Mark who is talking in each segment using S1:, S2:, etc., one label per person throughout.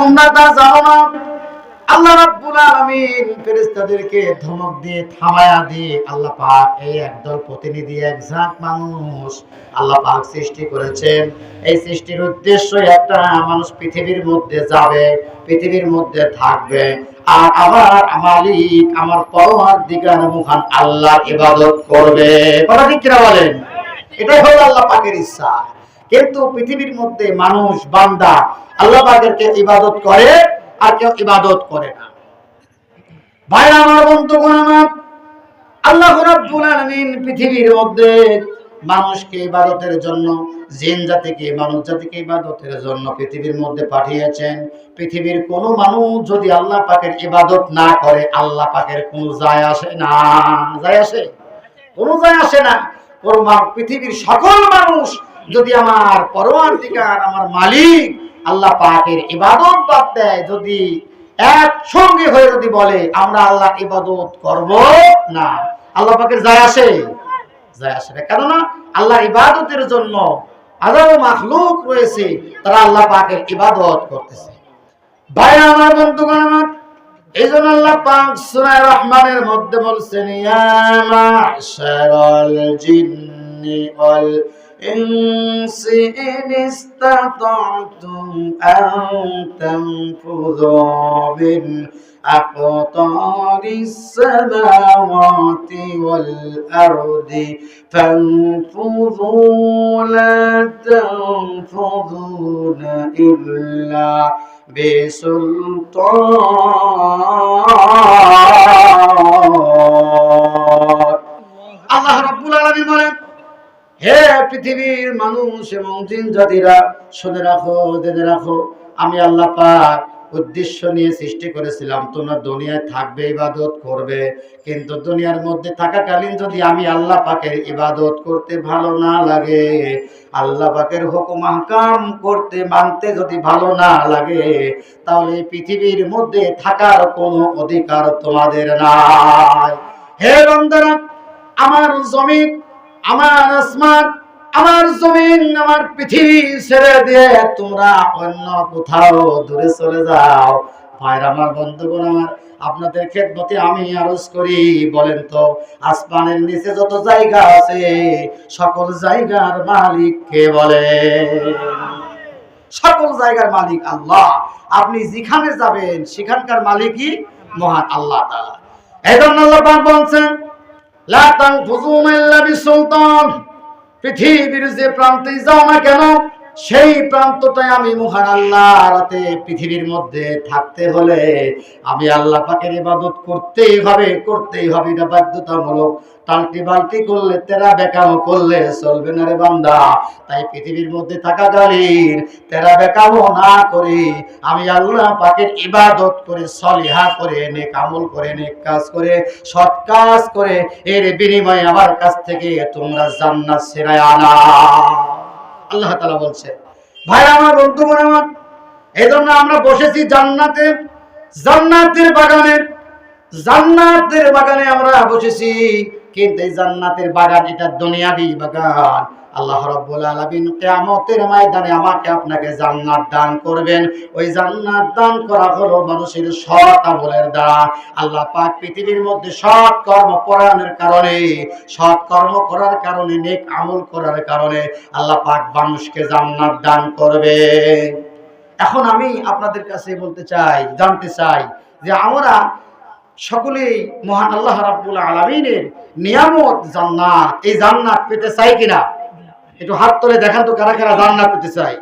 S1: আল্লাহ আল্লাহ মানুষ আল্লাহ একটা, মানুষ পৃথিবীর মধ্যে যাবে, পৃথিবীর মধ্যে থাকবে। আর আমার মালিক, আমার পরমার দিগার মুখান আল্লাহর ইবাদত করবে। কথা ঠিক বলেন? এটাই হলো আল্লাহ পাকের ইচ্ছা। কিন্তু পৃথিবীর মধ্যে মানুষ, বান্দা আল্লাহ পাকেরকে ইবাদত করে আর কেউ ইবাদত করে না। ভাইরা আমার বন্ধুগণ, আমার আল্লাহ রাব্বুল আলামিন পৃথিবীর মধ্যে মানুষকে ইবাদতের জন্য, জিন জাতিকে, মানব জাতিকে ইবাদতের জন্য পৃথিবীর মধ্যে পাঠিয়েছেন। পৃথিবীর কোন মানুষ যদি আল্লাহ পাকের ইবাদত না করে, আল্লাহ পাকের কোন যায় আসে না। যায় আসে? কোনো যায় আসে না। পৃথিবীর সকল মানুষ যদি আমার পরমাধিকার, আমার মালিক আল্লাহ পাকের ইবাদত বাদ দেয়, যদি একসঙ্গে হয়ে যদি বলে, আমরা আল্লাহ ইবাদত করব না। আল্লাহ পাকের যায় আসে? যায় আসে না। কেননা আল্লাহর ইবাদতের জন্য হাজারো মাখলুক রয়েছে, তারা আল্লাহ পাকের ইবাদত করতেছে। ভাইরা আমার আমার এই জন্য আল্লাহ পাক সূরা রহমানের মধ্যে বলছেন, ইয়া মাশারাল জিন্নি ওয়াল إنس إن استطعتم أن تنفذوا من أقطار السماوات والأرض فانفذوا لا تنفذون إلا بسلطان الله رب العالمين হে পৃথিবীর মানুষ এবং জিন জাতিরা, শুনে রাখো, জেনে রাখো, আমি আল্লাহ পাক উদ্দেশ্য নিয়ে সৃষ্টি করেছিলাম। তোমরা দুনিয়ায় থাকবে, ইবাদত করবে। কিন্তু দুনিয়ার মধ্যে থাকাকালীন যদি আমি আল্লাহ পাকের ইবাদত করতে ভালো না লাগে, আল্লাহ পাকের হুকুম আহকাম করতে মানতে যদি ভালো না লাগে, তাহলে পৃথিবীর মধ্যে থাকার কোনো অধিকার তোমাদের নাই। হে বন্ধুরা আমার জমিন আমার আসমান, আমার জমিন, আমার পৃথিবী ছেড়ে দিয়ে তোমরা অন্য কোথাও দূরে চলে যাও। ভাইরা আমার বন্ধুগণ আমার, আপনাদের খেদমতে আমি আরজ করি, বলেন তো, আসমানের নিচে যত জায়গা আছে, সকল জায়গার মালিক কে বলে? সকল জায়গার মালিক আল্লাহ। আপনি যেখানে যাবেন, সেখানকার মালিকই মহান আল্লাহ তাআলা। এই জন্য আল্লাহ বলছেন পৃথিবীর যে প্রান্তেই যাও না কেন, সেই প্রান্তটাই আমি মহান আল্লাহ। রাতে পৃথিবীর মধ্যে থাকতে হলে আমি আল্লাহ পাকের ইবাদত করতেই হবে করতেই হবে। এটা বাধ্যতামূলক টালটি বালটি করলে, তেরা বেকামো করলে চলবে না রে বান্দা। তাই পৃথিবীর মধ্যে থাকা থাকাকালীন তেরা বেকামো না করে আমি আল্লাহ পাকের ইবাদত করে, সলিহা করে, নেক কামল করে, নেক কাজ করে, সৎ কাজ করে, এর বিনিময়ে আমার কাছ থেকে তোমরা জান্নাত সেরায় আনা। আল্লাহ তাআলা বলছে, ভাই আমার বন্ধু মনে আমার এই জন্য আমরা বসেছি জান্নাতে, জান্নাতের বাগানে জান্নাতের বাগানে আমরা বসেছি। কিন্তু এই জান্নাতের বাগান, এটা দুনিয়াবি বাগান। আল্লাহ রাব্বুল আলামিন কিয়ামতের ময়দানে আমাকে আপনাকে জান্নাত দান করবেন। ওই জান্নাত দান করা হলো মানুষের সৎ আমলের দ্বারা। আল্লাহ পাক পৃথিবীর মধ্যে সৎ কর্ম পরায়ণের কারণে, সৎ কর্ম করার কারণে, নেক আমল করার কারণে আল্লাহ পাক মানুষকে জান্নাত দান করবে। এখন আমি আপনাদের কাছে বলতে চাই, জানতে চাই যে আমরা সকলেই মহান আল্লাহ রাব্বুল আলামিনের নিয়ামত জান্নাত। এই জান্নাত পেতে চাই কিনা? একটু হাত তুলে দেখান তো কারা কারা জান্নাত পেতে চাই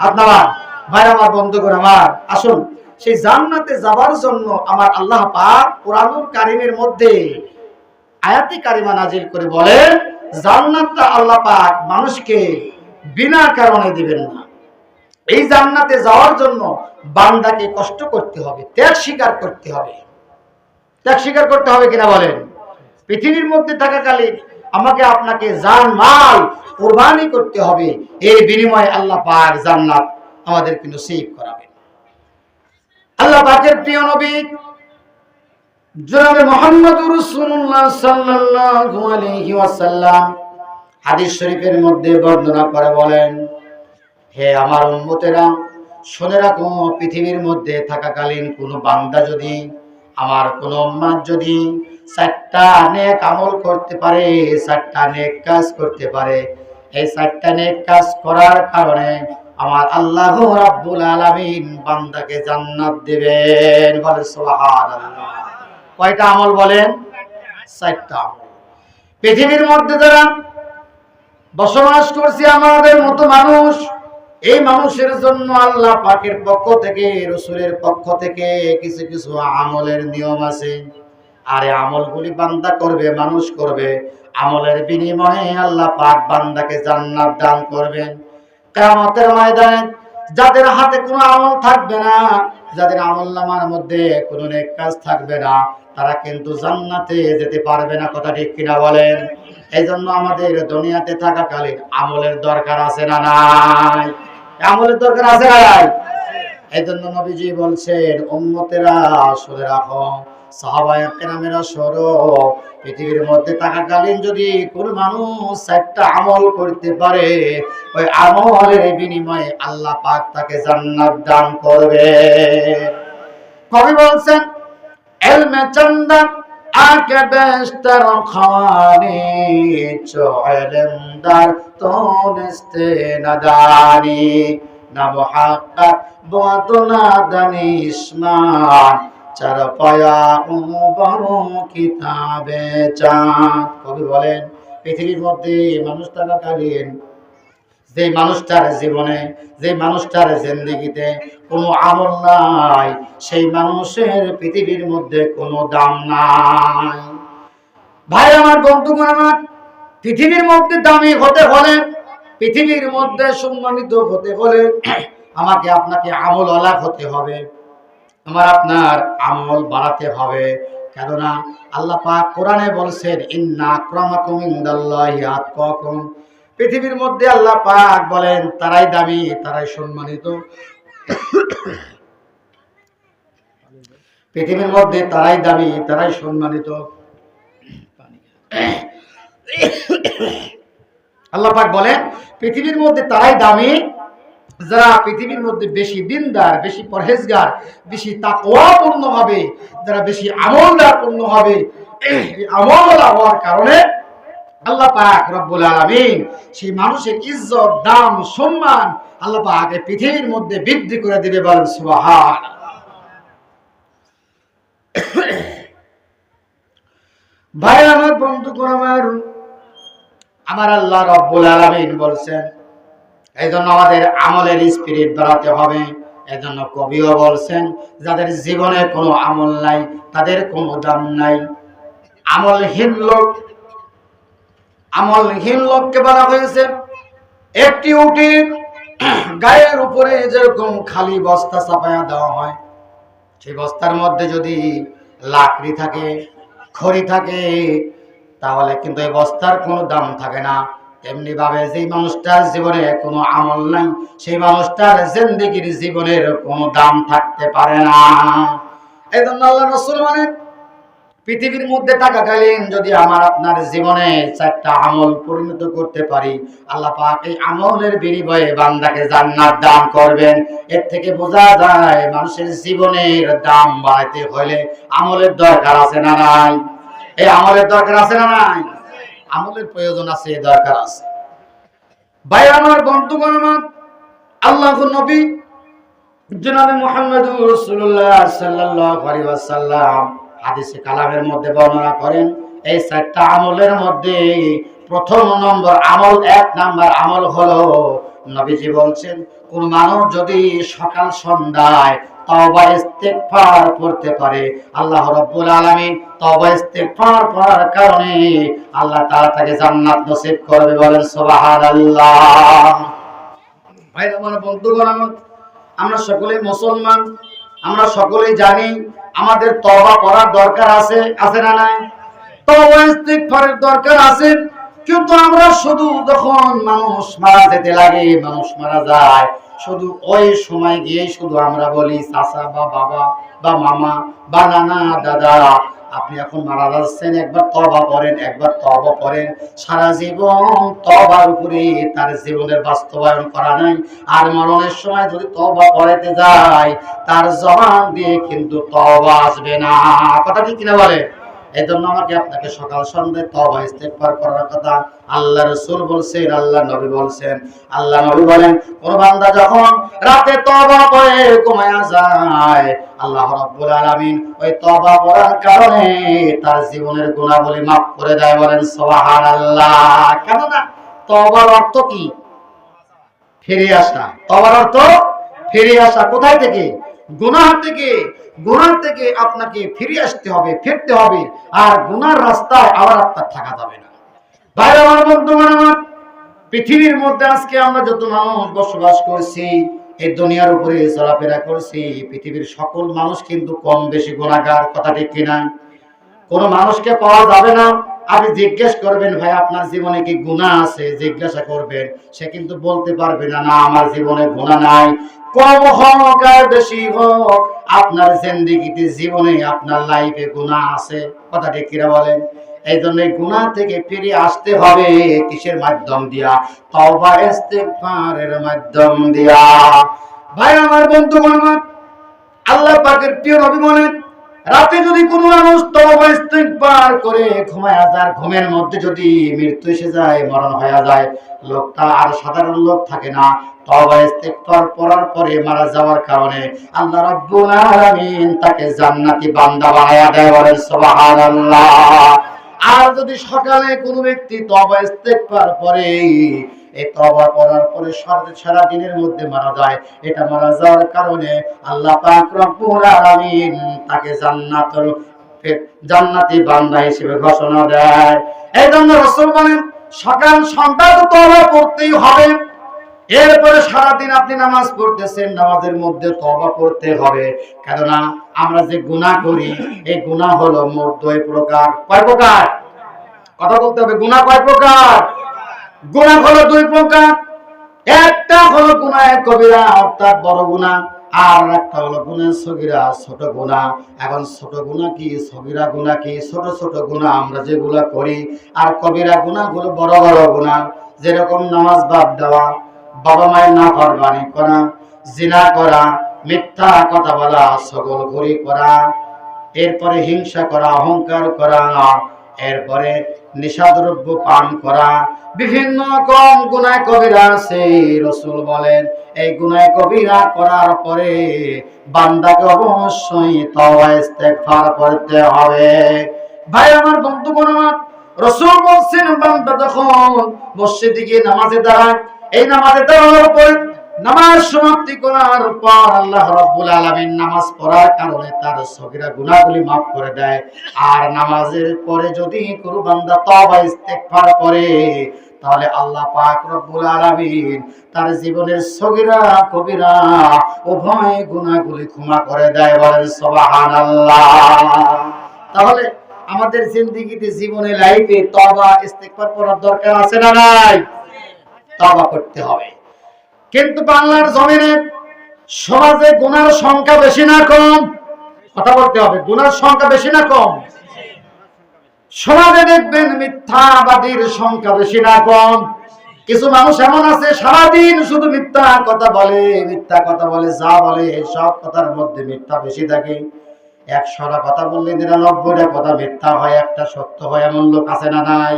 S1: আপনারা ভাই আমার বন্ধ করে আমার, আসুন। সেই জান্নাতে যাবার জন্য আমার আল্লাহ পাক কোরআনুল কারিমের মধ্যে আয়াতি কারিমা নাজিল করে বলেন জান্নাতটা আল্লাহ পাক মানুষকে বিনা কারণে দিবেন না। এই জান্নাতে যাওয়ার জন্য বান্দাকে কষ্ট করতে হবে, ত্যাগ স্বীকার করতে হবে। ত্যাগ স্বীকার করতে হবে কিনা বলেন? পৃথিবীর মধ্যে থাকাকালীন আমাকে আপনাকে জান মাল কোরবানি করতে হবে, এর বিনিময়ে আল্লাহ পাক জান্নাত আমাদেরকে নসিব করাবেন। প্রিয় নবী জনাবে মোহাম্মদ সাল্লাল্লাহু আলাইহি ওয়াসাল্লাম। হাদিস শরীফের মধ্যে বর্ণনা করে বলেন, হে আমার উম্মতেরা, শুনে রাখো, পৃথিবীর মধ্যে থাকাকালীন কোনো বান্দা যদি, আমার কোনো উম্মাদ যদি চারটা নেক আমল করতে পারে, চারটা নেক কাজ করতে পারে, এই চারটা নেক কাজ করার কারণে আমার আল্লাহ রাব্বুল আলামিন বান্দাকে জান্নাত দেবেন। বলে সুবহানাল্লাহ। কয়টা আমল বলেন? চারটা আমল। পৃথিবীর মধ্যে যারা বসবাস করছে আমাদের মতো মানুষ, এই মানুষের জন্য আল্লাহ পাকের পক্ষ থেকে, রসুলের পক্ষ থেকে কিছু কিছু আমলের নিয়ম আছে। আর আমলগুলি বান্দা করবে, মানুষ করবে। আমলের বিনিময়ে আল্লাহ পাক বান্দাকে জান্নাত দান করবেন। কিয়ামতের ময়দানে যাদের হাতে কোনো আমল থাকবে না, যাদের আমল নামার মধ্যে কোনো নেক কাজ থাকবে না, তারা কিন্তু জান্নাতে যেতে পারবে না। কথা ঠিক কিনা বলেন? এই জন্য আমাদের দুনিয়াতে থাকাকালীন আমলের দরকার আছে না নাই? আমলের দরকার আছে না নাই? এই জন্য নবীজি বলছেন, উম্মতেরা শুনে রাখো সাহাবায়ে কেরামেরা সরো, পৃথিবীর মধ্যে থাকাকালীন যদি কোন মানুষ একটা আমল করতে পারে, ওই আমলের বিনিময়ে আল্লাহ পাক তাকে জান্নাত দান করবে। কবি বলছেন, এলমে চন্দা আকে বেস্তার খাওয়ানি চো এলম দার তো নিস্তে নাদানি না মুহাক্কাক বাতো দানিশমান চার পায়া বড় কিতাবে কবি বলেন, পৃথিবীর মধ্যে মানুষ থাকাকালীন, যে মানুষটার জীবনে, যে মানুষটার জিন্দিগিতে কোনো আমল নাই, সেই মানুষের পৃথিবীর মধ্যে কোনো দাম নাই। ভাই, আমার বন্ধুগণ, আমার পৃথিবীর মধ্যে দামি হতে হলে, পৃথিবীর মধ্যে সম্মানিত হতে হলে, আমাকে, আপনাকে আমল অলাভ হতে হবে। আমার আপনার আমল বাড়াতে হবে। কেননা আল্লাহ কোরআনে বলছেন, ইন্না আতকাকুম। পৃথিবীর মধ্যে আল্লাহ পাক বলেন, তারাই দামি, তারাই সম্মানিত। পৃথিবীর মধ্যে তারাই দামি, তারাই সম্মানিত। আল্লাহ পাক বলেন, পৃথিবীর মধ্যে তারাই দামি যারা পৃথিবীর মধ্যে বেশি দিনদার, বেশি পরহেজগার, বেশি তাকওয়াপূর্ণ হবে যারা বেশি আমলদার পূর্ণ হবে আমল হওয়ার কারণে আল্লাহ পাক রব্বুল সেই মানুষের ইজ্জত, দাম, সম্মান আল্লাহ পাক পৃথিবীর মধ্যে বৃদ্ধি করে দিবে বলেন ভাই আমার বন্ধু আমার আমার আল্লাহ রব্বুল আলামিন বলছেন এই জন্য আমাদের আমলের স্পিরিট বাড়াতে হবে। এই জন্য কবিও বলছেন, যাদের জীবনে কোনো আমল নাই, তাদের কোনো দাম নাই। আমলহীন লোক, আমলহীন লোককে বলা হয়েছে, একটি উটি গায়ের উপরে যেরকম খালি বস্তা চাপায়া দেওয়া হয়, সেই বস্তার মধ্যে যদি লাকড়ি থাকে, খড়ি থাকে, তাহলে কিন্তু এই বস্তার কোনো দাম থাকে না। তেমনি ভাবে যেই মানুষটার জীবনে কোনো আমল নাই, সেই মানুষটার জিন্দিগির জীবনের কোনো দাম থাকতে পারে না। এই জন্য আল্লাহ রসুল মানে পৃথিবীর মধ্যে থাকাকালীন যদি আমার আপনার জীবনে চারটা আমল পরিণত করতে পারি, আল্লাহ পাক এই আমলের বিনিময়ে বান্দাকে জান্নাত দান করবেন। এর থেকে বোঝা যায় মানুষের জীবনের দাম বাড়াইতে হলে আমলের দরকার আছে না নাই? এই আমলের দরকার আছে না নাই? আমলের প্রয়োজন আছে দরকার আছে। ভাই, আমার বন্ধুগণ, আমার আল্লাহ নবী, জনাবে মুহাম্মদুর রাসূলুল্লাহ সাল্লাল্লাহু আলাইহি হাদিসে কালামের মধ্যে বর্ণনা করেন, এই চারটা আমলের মধ্যে প্রথম নম্বর আমল, এক নাম্বার আমল হলো, নবীজি বলছেন, কোন মানুষ যদি সকাল সন্ধ্যায় তওবা ইস্তেগফার করতে পারে। আল্লাহ রাব্বুল আলামিন তওবা ইস্তেগফার করার কারণে আল্লাহ তাআলা তাকে জান্নাত নসিব করবে বলেন সুবহানাল্লাহ। ভাই আমার বন্ধুগণ আমরা সকলেই মুসলমান, আমরা সকলেই জানি আমাদের তওবা করার দরকার আছে আছে না নাই? তওবা ইস্তিগফারের দরকার আছে। কিন্তু আমরা শুধু যখন মানুষ মারা যেতে লাগে, মানুষ মারা যায়, শুধু ওই সময় গিয়ে শুধু আমরা বলি, চাচা বা বাবা বা মামা বা নানা, দাদা, আপনি এখন মারা যাচ্ছেন, একবার তবা করেন, একবার তবা করেন। সারা জীবন তবার উপরে তার জীবনের বাস্তবায়ন করা নাই। আর মরণের সময় যদি তবা করাতে যায়, তার জবান দিয়ে কিন্তু তবা আসবে না। কথা ঠিক কিনা বলে? এই জন্য আমাকে আপনাকে সকাল তবা করার কথা আল্লাহ রসুল বলছেন, আল্লাহ নবী বলছেন। আল্লাহ নবী বলেন, কোন বান্দা যখন রাতে তবা করে ঘুমায়া যায়, আল্লাহ আলামিন ওই তবা করার কারণে তার জীবনের গুণাবলী মাফ করে দেয় বলেন তবার অর্থ কি? ফিরে আসা। তবার অর্থ ফিরে আসা কোথায় থেকে? গুনাহ থেকে। গুনাহ থেকে আপনাকে ফিরে আসতে হবে, ফিরতে হবে। আর গুনার রাস্তায় আবার আপনার থাকা যাবে না। ভাই আমার, বন্ধুগণ আমার, পৃথিবীর মধ্যে আজকে আমরা যত মানুষ বসবাস করছি, এই দুনিয়ার উপরে চলাফেরা করছি, পৃথিবীর সকল মানুষ কিন্তু কম বেশি গুণাগার কথা ঠিক কিনা? কোনো মানুষকে পাওয়া যাবে না। আপনি জিজ্ঞেস করবেন, ভাই, আপনার জীবনে কি গুণা আছে? জিজ্ঞাসা করবেন। সে কিন্তু বলতে পারবে না না, আমার জীবনে গুণা নাই। কম হোক আর বেশি হোক, আপনার জিন্দিগিতে, জীবনে আপনার লাইফে গুণা আছে। কথা ঠিক কিনা বলেন? এই জন্য গুণা থেকে ফিরে আসতে হবে কিসের মাধ্যম দিয়া? তওবা ইস্তেগফারের মাধ্যম দিয়া। ভাই, আমার বন্ধু আমার আল্লাহ পাকের প্রিয় নবী বলেন রাতে যদি কোনো মানুষ তওবা ইস্তেগফার করে, ঘুমায় যার ঘুমের মধ্যে যদি মৃত্যু এসে যায়, মরণ হয়ে যায়, লোকটা আর সাধারণ লোক থাকে না। পরে মারা যাওয়ার কারণে আল্লাহ রাব্বুল আলামিন তাকে জান্নাতি বান্দা দেয় বলেন, সুবহানাল্লাহ। আর যদি সকালে কোনো ব্যক্তি তবা পরে এই তবা করার পরে সারা দিনের মধ্যে মারা যায়। এটা মারা যাওয়ার কারণে আল্লাহ পাক রব্বুল আলামিন তাকে জান্নাতুল জান্নাতি বান্দা হিসেবে ঘোষণা দেয়। এই জন্য রাসূল বলেন, সকাল সন্ধ্যা তো তবা করতেই হবে। এরপরে সারাদিন আপনি নামাজ পড়তেছেন, নামাজের মধ্যে তবা করতে হবে। কেননা আমরা যে গুনাহ করি, এই গুনাহ হলো মোট দুই প্রকার। কয় প্রকার? কথা বলতে হবে, গুনাহ কয় প্রকার? গুনাহ হলো দুই প্রকার। একটা হলো গুনাহ কবিরা, অর্থাৎ বড় গুনাহ আর একটা হলো গুনাহ সগিরা, ছোট গুনাহ এখন ছোট গুনাহ কি, সগিরা গুনাহ কি? ছোট ছোট গুনাহ আমরা যেগুলা করি, আর কবিরা গুনাহগুলো বড় বড় গুনাহ যেরকম নামাজ বাদ দেওয়া, বাবা মায়ের না ফরমানি করা, জিনা করা, মিথ্যা কথা বলা, সকল ঘুরি করা। এরপরে হিংসা করা, অহংকার করা, এরপরে নিশাদ্রব্য পান করা। বিভিন্ন রকম গুনায় কবিরা আছে রসুল বলেন, এই গুনায় কবিরা করার পরে বান্দাকে অবশ্যই তওয়াইস্তেগফার করতে হবে। ভাই, আমার বন্ধু বোন আমার রসুল বলছেন, বান্দা যখন মসজিদে গিয়ে নামাজে দাঁড়ায়, এই নামাজে দাঁড়ানোর পরে নামাজ সমাপ্তি করার পর আল্লাহ রাব্বুল আলামিন নামাজ পড়ার কারণে তার সগীরা গুনাহগুলি মাফ করে দেয়। আর নামাজের পরে যদি কোনো বান্দা তওবা ইস্তেগফার করে, তাহলে আল্লাহ পাক রব্বুল আলামিন তার জীবনের সগীরা, কবিরা উভয় গুনাহগুলি ক্ষমা করে দেয় বলেন সুবহানাল্লাহ। তাহলে আমাদের জিন্দেগিতে জীবনে লাইফে তওবা, ইস্তেগফার করার দরকার আছে না নাই? তওবা করতে হবে। কিন্তু বাংলার জমিনে সমাজে গুনার সংখ্যা বেশি না কম? কথা বলতে হবে, গুনার সংখ্যা বেশি না কম? সমাজে দেখবেন মিথ্যাবাদীর সংখ্যা বেশি না কম। কিছু মানুষ এমন আছে, সারাদিন শুধু মিথ্যা কথা বলে, মিথ্যা কথা বলে, যা বলে, সব কথার মধ্যে মিথ্যা বেশি থাকে। একশোটা কথা বললে নিরানব্বইটা কথা মিথ্যা হয়, একটা সত্য হয়, এমন লোক আছে না নাই?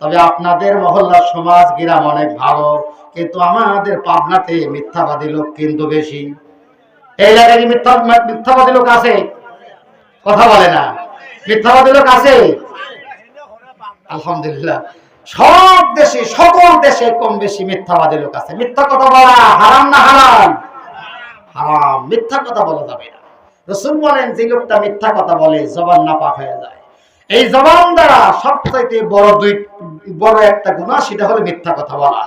S1: তবে আপনাদের মহল্লার সমাজ, গ্রাম অনেক ভালো। কিন্তু আমাদের পাবনাতে মিথ্যাবাদী লোক কিন্তু বেশি। এই এলাকায় মিথ্যা, মিথ্যাবাদী লোক আছে? কথা বলে না। মিথ্যাবাদী লোক আছে? আলহামদুলিল্লাহ। সব দেশে, সকল দেশে কম বেশি মিথ্যাবাদী লোক আছে। মিথ্যা কথা বলা হারাম না হারাম? হারাম। মিথ্যা কথা বলা যাবে না। রসুল বলেন, যে লোকটা মিথ্যা কথা বলে, জবান না পাক হয়ে যায়। এই জবান দ্বারা সবচাইতে বড় দুই, বড় একটা গুণা সেটা হলো মিথ্যা কথা বলা।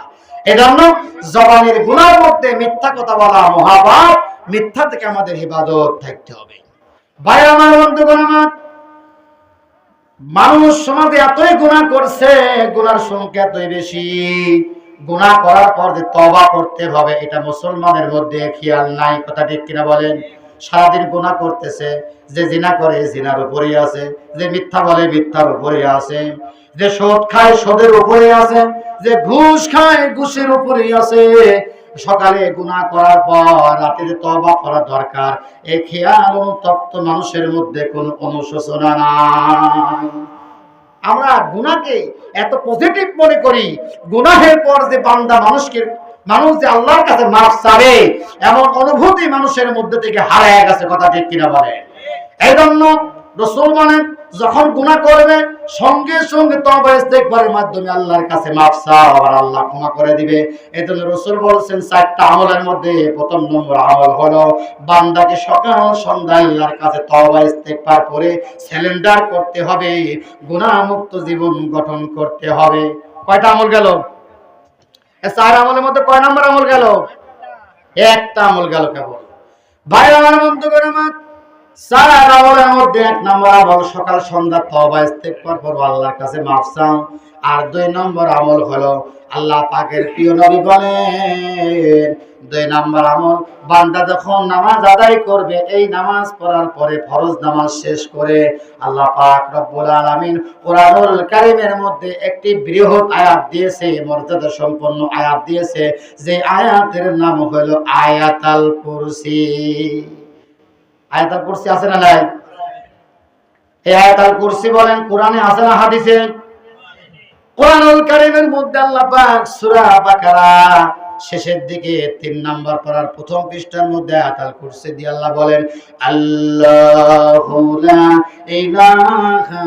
S1: এজন্য জবানের গুণার মধ্যে মিথ্যা কথা বলা মহাপাপ, মিথ্যা থেকে আমাদের হেফাজত থাকতে হবে। ভাই আমার আমার, মানুষ সমাজে এতই গুণা করছে গুনার সংখ্যা এতই বেশি। গুনাহ করার পর যে তবা করতে হবে, এটা মুসলমানের মধ্যে খেয়াল নাই, কথা ঠিক কিনা বলেন? সারাদিন গুনাহ করতেছে, যে জিনা করে জিনার উপরেই আছে, যে মিথ্যা বলে, মিথ্যার উপরে আছে, যে সুদ খায়, সুদের উপরে আছে যে ঘুষ খায়, ঘুষের উপরেই আছে। সকালে গুনাহ করার পর রাতে যে তবা করা দরকার। এই খেয়াল অনুতপ্ত মানুষের মধ্যে কোনো অনুশোচনা নাই। আমরা গুনাহকে এত পজিটিভ মনে করি। গুনাহের পর যে বান্দা মানুষকে, মানুষ যে আল্লাহর কাছে মাফ চাবে, এমন অনুভূতি মানুষের মধ্যে থেকে হারায় গেছে, কথা ঠিক কিনা বলে এই জন্য রসুল মানে যখন গুনাহ করবে, সঙ্গে সঙ্গে তবা মাধ্যমে আল্লাহর কাছে মাফ আবার আল্লাহ ক্ষমা করে দিবে। রসুল বলছেন, চারটা আমলের মধ্যে প্রথম নম্বর আমল হলো, বান্দাকে সকাল আল্লাহর কাছে তবা করে সিলিন্ডার করতে হবে, গুনাহমুক্ত জীবন গঠন করতে হবে। কয়টা আমল গেল? চার আমলের মধ্যে কয় নম্বর আমল গেল? একটা আমল গেল কেবল। ভাই আমার বন্ধু করে মধ্যে এক নম্বর আমল সকাল সন্ধ্যা তবা করো আল্লাহর কাছে মাফ চাও। আর দুই নম্বর আমল হলো, আল্লাহ পাকের প্রিয় নবী বলেন, দুই নম্বর আমল, বান্দা যখন নামাজ আদায় করবে, এই নামাজ পড়ার পরে ফরজ নামাজ শেষ করে আল্লাহ পাক রব্বুল আলামিন কোরআনুল কারীমের মধ্যে একটি বৃহৎ আয়াত দিয়েছে, মর্যাদা সম্পন্ন আয়াত দিয়েছে। যে আয়াতের নাম হলো আয়াতাল কুরসি। আয়াতাল কুরসি আছে না নাই? এই আয়াতাল কুরসি বলেন, কোরআনে আছে না হাদিসে? কোরআনুল কারীমের মধ্যে আল্লাহ পাক সূরা বাকারা শেষের দিকে তিন নাম্বার পড়ার প্রথম পৃষ্ঠার মধ্যে আয়াতাল কুরসি দিয়ে আল্লাহ বলেন, আল্লাহু লা ইলাহা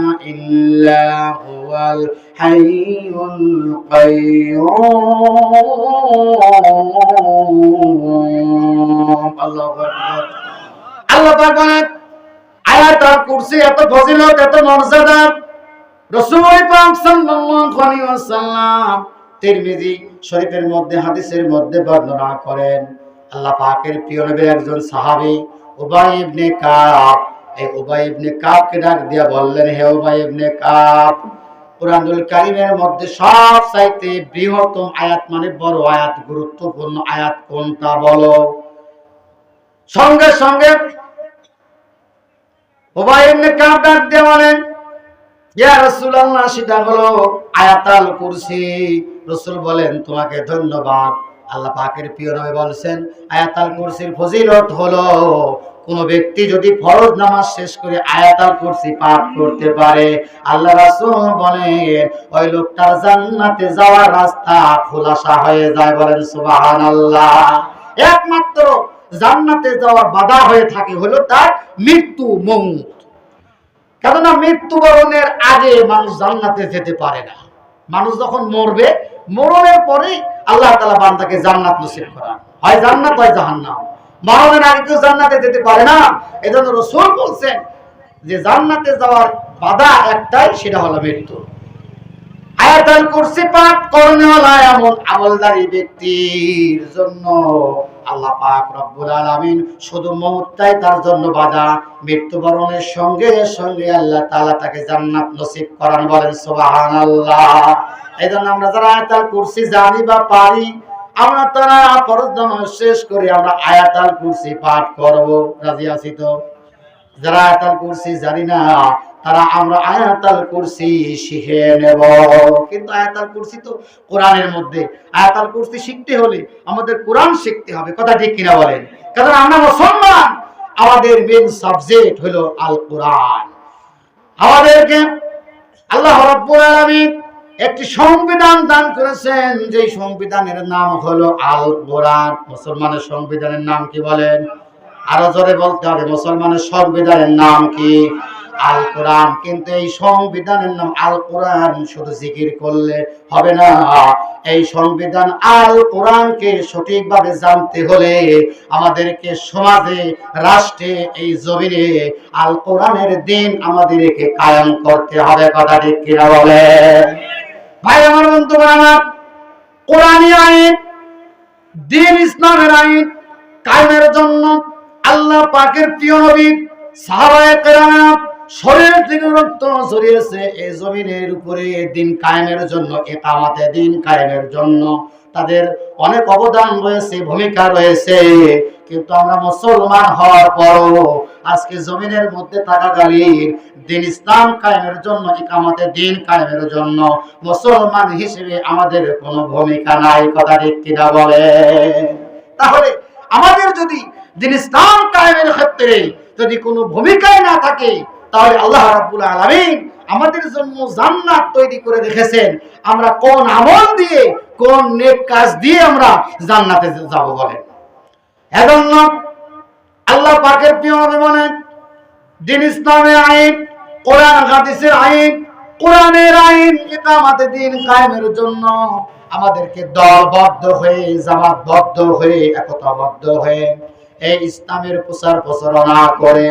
S1: আল্লাহ পাক কুরসি, এত ফজিলত, এত মর্যাদা। পাক সাল্লাল্লাহু আলাইহি ওয়াসাল্লাম তিরমিজি শরীফের মধ্যে, হাদিসের মধ্যে বর্ণনা করেন। আল্লাহ পাকের প্রিয় একজন সাহাবী, উবাই ইবনে কাব। এই উবাই ইবনে কাবকে ডাক দিয়া বললেন, হে উবাই ইবনে কাব মধ্যে বৃহত্তম আয়াত মানে বড় আয়াত, গুরুত্বপূর্ণ আয়াত কোনটা বলো? সঙ্গে সঙ্গে উবাই ইবনে কাব ডাক দিয়ে বলেন রাসূলুল্লাহ, সেটা হলো আয়াতাল কুরসি। রাসূল বলেন, তোমাকে ধন্যবাদ। আল্লাহ পাকের প্রিয় নবী বলেন আয়াতাল কুরসির ফজিলত হলো, কোন ব্যক্তি যদি ফরজ নামাজ শেষ করে আয়াতাল কুরসি পাঠ করতে পারে। আল্লাহ রাসূল বলেন, ওই লোকটার জান্নাতে যাওয়ার রাস্তা খোলাসা হয়ে যায় বলেন একমাত্র জান্নাতে যাওয়ার বাধা হয়ে থাকে হলো তার মৃত্যু মৌত। কেননা মৃত্যুবরণের আগে মানুষ জান্নাতে যেতে পারে না। মানুষ যখন মরবে, মরণের পরে আল্লাহ তালা বান্দাকে জান্নাত নসিব করান। হয় জান্নাত, হয় জাহান্নাম। মরণের আগে কেউ জান্নাতে যেতে পারে না। এজন্য রসুল বলছেন যে জান্নাতে যাওয়ার বাধা একটাই, সেটা হলো মৃত্যু। আয়াতাল কুরসি পাঠ করনেওয়ালা এমন আমলদারি ব্যক্তির জন্য আল্লাহ পাক রব্বুল আলামিন শুধু মৌতটাই তার জন্য বাধা। মৃত্যুবরণের সঙ্গে সঙ্গে আল্লাহ তাআলা তাকে জান্নাত নসিব করান বলেন, সুবহানাল্লাহ। এই জন্য আমরা যারা আয়াতাল কুরসি জানি বা পারি, আমরা তারা ফরজ শেষ করে আমরা আয়াতাল কুরসি পাঠ করব। রাজি আছি তো? যারা আয়াতাল কুরসি জানি না, তারা আমরা আয়াতাল কুরসি শিখে নেব। কিন্তু আয়াতাল কুরসি তো কোরআনের মধ্যে। আয়াতাল কুরসি শিখতে হলে আমাদের কোরআন শিখতে হবে, কথা ঠিক কিনা বলেন? কারণ আমরা মুসলমান, আমাদের মেন সাবজেক্ট হলো আল কোরআন আমাদেরকে আল্লাহ রাব্বুল আলামিন একটি সংবিধান দান করেছেন যে সংবিধানের নাম হলো আল কোরআন মুসলমানের সংবিধানের নাম কি বলেন? আরও জোরে বলতে হবে, মুসলমানের সংবিধানের নাম কি? আল কোরআন কিন্তু এই সংবিধানের নাম আল কোরআন শুধু জিকির করলে হবে না। এই সংবিধান আল কোরআনকে সঠিকভাবে জানতে হলে আমাদেরকে সমাজে, রাষ্ট্রে, এই জমিনে আল কোরআনের দিন আমাদেরকে কায়েম করতে হবে, কথা কিনা বলে? ভাই, আমার আমার আইন, দিন ইসলামের আইন কায়েমের জন্য আল্লাহ পাকের প্রিয় নবী শরীর থেকে রক্ত এই জমিনের উপরে দিন কায়েমের জন্য দিন কায়েমের জন্য তাদের অনেক অবদান রয়েছে, ভূমিকা রয়েছে। কিন্তু আমরা মুসলমান হওয়ার পরও আজকে জমিনের মধ্যে থাকাকালীন দিন ইসলাম কায়েমের জন্য, একামাতে দিন কায়েমের জন্য মুসলমান হিসেবে আমাদের কোনো ভূমিকা নাই, কথা ঠিক কিনা বলে? তাহলে আমাদের যদি দিন ইসলাম কায়েমের ক্ষেত্রে যদি কোনো ভূমিকাই না থাকে, তাহলে আল্লাহ রাব্বুল আলামিন আমাদের জন্য জান্নাত তৈরি করে রেখেছেন। আমরা কোন আমল দিয়ে, কোন নেক কাজ দিয়ে আমরা জান্নাতে যাব বলেন। এজন্য আল্লাহ পাকের প্রিয় বলেন, দিন ইসলামের আইন, কোরআন, হাদিসের আইন, কোরআনের আইন ইকামাতে দিন কায়েমের জন্য আমাদেরকে দলবদ্ধ হয়ে, জামাতবদ্ধ হয়ে, একতাবদ্ধ হয়ে এই ইসলামের প্রচার প্রচারণা করে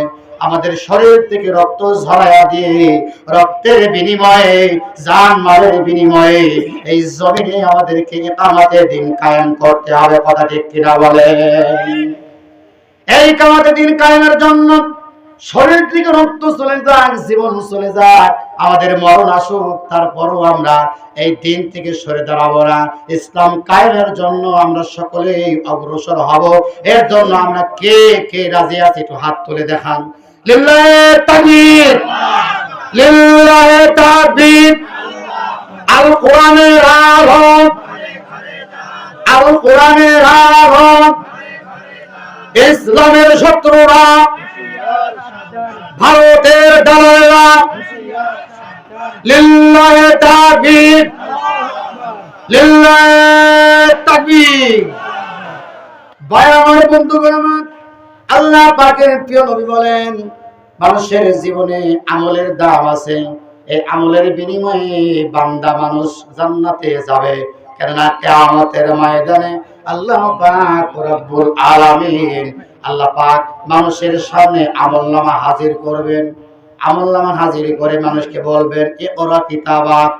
S1: আমাদের শরীর থেকে রক্ত ঝরাইয়া দিয়ে রক্তের বিনিময়ে, জান মালের বিনিময়ে এই জমিনে আমাদেরকে ইকামাতে দিন কায়েম করতে হবে, কথা ঠিক কিনা বলে? এই কামাতে দিন কায়েমের জন্য শরীর থেকে রক্ত চলে যাক, জীবন চলে যাক। আমাদের মরণ আসুক, তারপরও আমরা এই দিন থেকে সরে দাঁড়াবো না। ইসলাম কায়েমের জন্য আমরা সকলেই অগ্রসর হব। এর জন্য আমরা কে কে রাজি আছি একটু হাত তুলে দেখান। ইসলামের শত্রুরা, ভারতের দালালরা লিল্লাহে তাকবীর। লিল্লাহে তাকবীর। বন্ধুগণ আমার, আল্লাহ পাকের প্রিয় নবী বলেন, মানুষের জীবনে আমলের দাম আছে। এই আমলের বিনিময়ে বান্দা মানুষ জান্নাতে যাবে। কেননা কিয়ামতের ময়দানে আল্লাহ পাক রব্বুল আলামিন, আল্লাহ পাক মানুষের সামনে আমলনামা হাজির করবেন। আমলনামা হাজির করে মানুষকে বলবেন এ ওরা কিতাবাত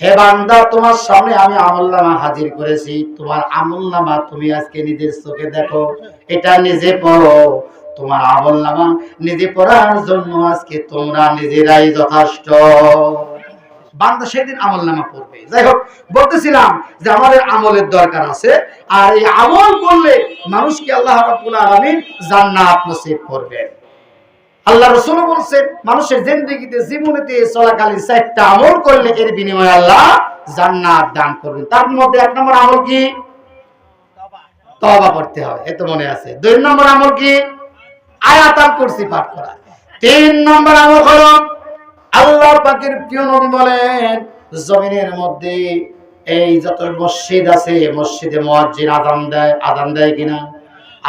S1: হে বান্দা, তোমার সামনে আমি আমলনামা হাজির করেছি। তোমার আমলনামা তুমি আজকে নিজের চোখে দেখো, এটা নিজে পড়ো। তোমার আমলনামা নিজে পড়ার জন্য আজকে তোমরা নিজেরাই যথেষ্ট। বান্দা সেদিন আমল নামা পড়বে। যাই হোক, বলতেছিলাম যে আমাদের আমলের দরকার আছে, আর এই আমল করলে মানুষকে আল্লাহ রাব্বুল আলামিন জান্নাত নসিব করবেন। আল্লাহ রসুল বলছেন, মানুষের জিন্দগিতে, জীবনেতে চলাকালীন চারটা আমল করলে এর বিনিময়ে আল্লাহ জান্নাত দান করবেন। তার মধ্যে এক নম্বর আমল কি? তওবা করতে হবে, এ তো মনে আছে। দুই নম্বর আমল কি? আয়াতাল কুরসি পাঠ করা। তিন নম্বর আমল হলো আল্লাহ পাকের প্রিয় নবী বলেন, জমিনের মধ্যে এই যত মসজিদ আছে, মসজিদে মুয়াজ্জিন আজান দেয় আজান দেয় কিনা?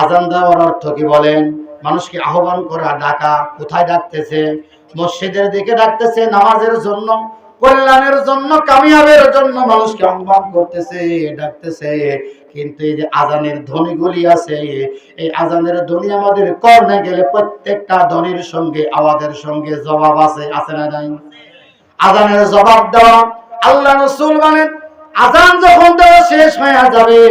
S1: আজান দেওয়ার অর্থ কি বলেন? মানুষকে আহ্বান করা, ডাকা, কোথায় ডাকতেছে? মসজিদের দিকে ডাকতেছে, নামাজের জন্য, কল্যাণের জন্য, কামিয়াবের জন্য মানুষকে আহ্বান করতেছে, ডাকতেছে। কিন্তু এই যে আজানের ধ্বনিগুলি আছে, এই আজানের ধ্বনি আমাদের কর্ণে গেলে প্রত্যেকটা ধ্বনির সঙ্গে, আওয়াজের সঙ্গে জবাব আছে আছে না নাই? আজানের জবাব দেওয়া, আল্লাহ রসুল বলেন, আজান যখন দেওয়া শেষ হয়ে যাবে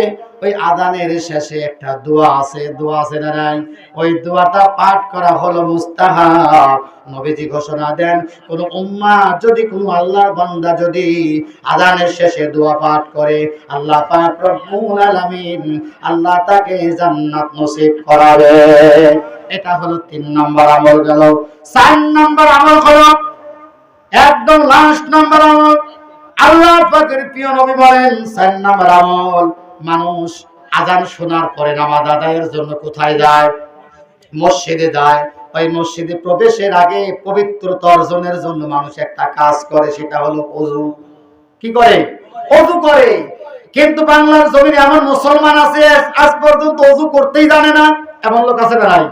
S1: ওই আজানের শেষে একটা দোয়া আছে দোয়া আছে না নাই? ওই দোয়াটা পাঠ করা হলো মুস্তাহাব। নবীজি ঘোষণা দেন, কোন উম্মা যদি, কোন আল্লাহর বান্দা যদি আজানের শেষে দোয়া পাঠ করে, আল্লাহ পাক রব্বুল আলামিন আল্লাহ তাকে জান্নাত নসিব করাবে। এটা হলো তিন নম্বর আমল গেল। চার নম্বর আমল হলো, একদম লাস্ট নাম্বার আমল। আল্লাহ পাকের প্রিয় নবী বলেন, চার নাম্বার আমল। মানুষ আজান শোনার পরে নামাজ আদায়ের জন্য কোথায় যায়? মসজিদে যায়। ওই মসজিদে প্রবেশের আগে পবিত্রতা অর্জনের জন্য মানুষ একটা কাজ করে, সেটা হলো অজু। কি করে? অজু করে। কিন্তু বাংলার জমিনে এমন মুসলমান আছে, আজ পর্যন্ত অজু করতেই জানে না, এমন লোক আছে নাই?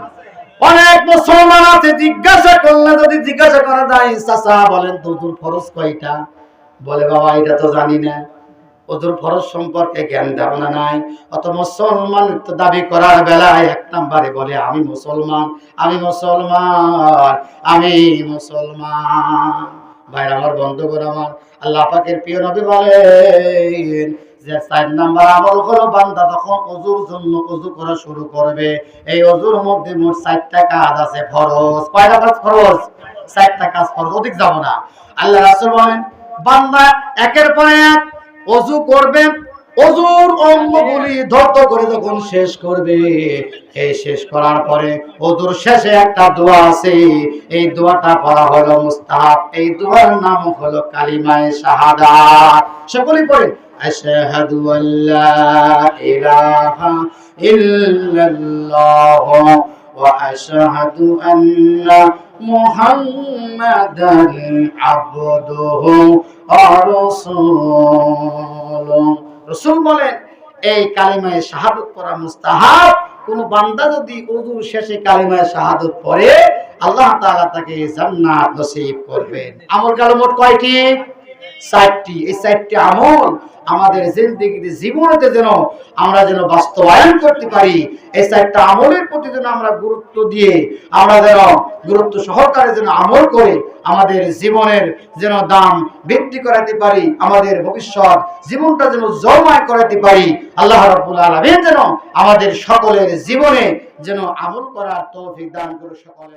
S1: অনেক মুসলমান আছে, জিজ্ঞাসা করলে যদি জিজ্ঞাসা করা যায়, চাচা, বলেন অজুর ফরজ কয়টা? বলে, বাবা, এটা তো জানি না। ওজুর ফরজ সম্পর্কে জ্ঞান ধারণা নাই। অত মুসলমান দাবি করার বেলায় এক নাম্বারে বলে, আমি মুসলমান আমি মুসলমান আমি মুসলমান। ভাই, আমার বন্ধুগণ আমার, আল্লাহ পাকের প্রিয় নবী বলেন যে, চার নাম্বার আমল হলো বান্দা তখন অজুর জন্য অজু করা শুরু করবে, এই অজুর মধ্যে মোট চারটা কাজ আছে, ফরজ। কয়টা কাজ ফরজ? চারটা কাজ ফরজ, অধিক যাব না। আল্লাহ রাসূল বলেন, বান্দা একের পর এক অজু করবে, অজুর অঙ্গগুলি ধরত করে যখন শেষ করবে, এই শেষ করার পরে অজুর শেষে একটা দোয়া আছে, এই দোয়াটা পড়া হলো মুস্তাহাব, এই দোয়ার নাম হলো কালিমায়ে শাহাদাত সকলেই পড়ে, আশহাদু আল্লা ইলাহা ইল্লাল্লাহ। আশহাদু আন্না মুহাম্মাদান আবদুহু ওয়া রসুল বলেন, এই কালিমায় শাহাদত পড়া মুস্তাহাব। কোন বান্দা যদি উজুর শেষে কালিমায় শাহাদত পড়ে, আল্লাহ তাআলা তাকে জান্নাত নসিব করবেন। আমল কালো মোট কয়টি? চারটি। এই চারটি আমল আমাদের জিন্দেগিতে জীবনেতে যেন আমরা যেন বাস্তবায়ন করতে পারি। এই চারটা আমলের প্রতি যেন আমরা গুরুত্ব দিয়ে, আমরা যেন গুরুত্ব সহকারে যেন আমল করে আমাদের জীবনের যেন দাম বৃদ্ধি করাতে পারি, আমাদের ভবিষ্যৎ জীবনটা যেন জমায় করাতে পারি। আল্লাহ রাব্বুল আলামিন যেন আমাদের সকলের জীবনে যেন আমল করার তৌফিক দান করে সকলে